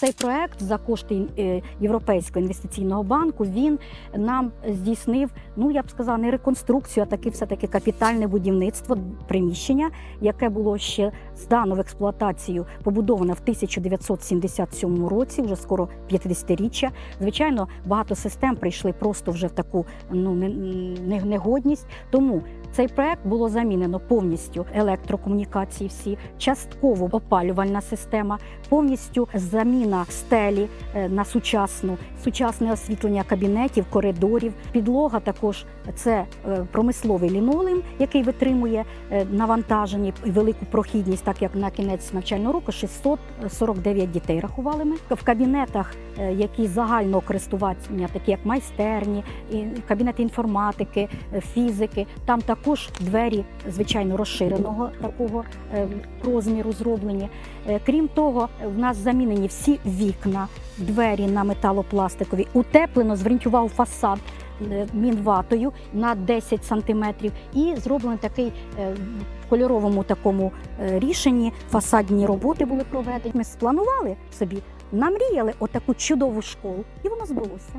Цей проект за кошти е, Європейського інвестиційного банку він нам здійснив, ну я б сказала, не реконструкцію, а таки все таки капітальне будівництво приміщення, яке було ще здано в експлуатацію, побудоване в 1977 році, вже скоро 50-річчя. Звичайно, багато систем прийшли просто вже в таку ну не- не- негодність. Тому цей проект було замінено повністю електрокомунікації, всі частково опалювальна система, повністю заміна стелі е, на сучасну, сучасне освітлення кабінетів, коридорів. Підлога також це е, промисловий лінолеум, який витримує е, навантаження і велику прохідність, так як на кінець навчального року 649 дітей рахували ми в кабінетах, які загального користування, такі як майстерні, кабінети інформатики, фізики. Там також двері звичайно розширеного такого розміру зроблені. Крім того, в нас замінені всі вікна, двері на металопластикові, утеплено, зверніть фасад е, мінватою на 10 сантиметрів і зроблений такий е, в кольоровому такому е, рішенні. Фасадні роботи були проведені. Ми спланували собі, намріяли отаку чудову школу, і воно збулося.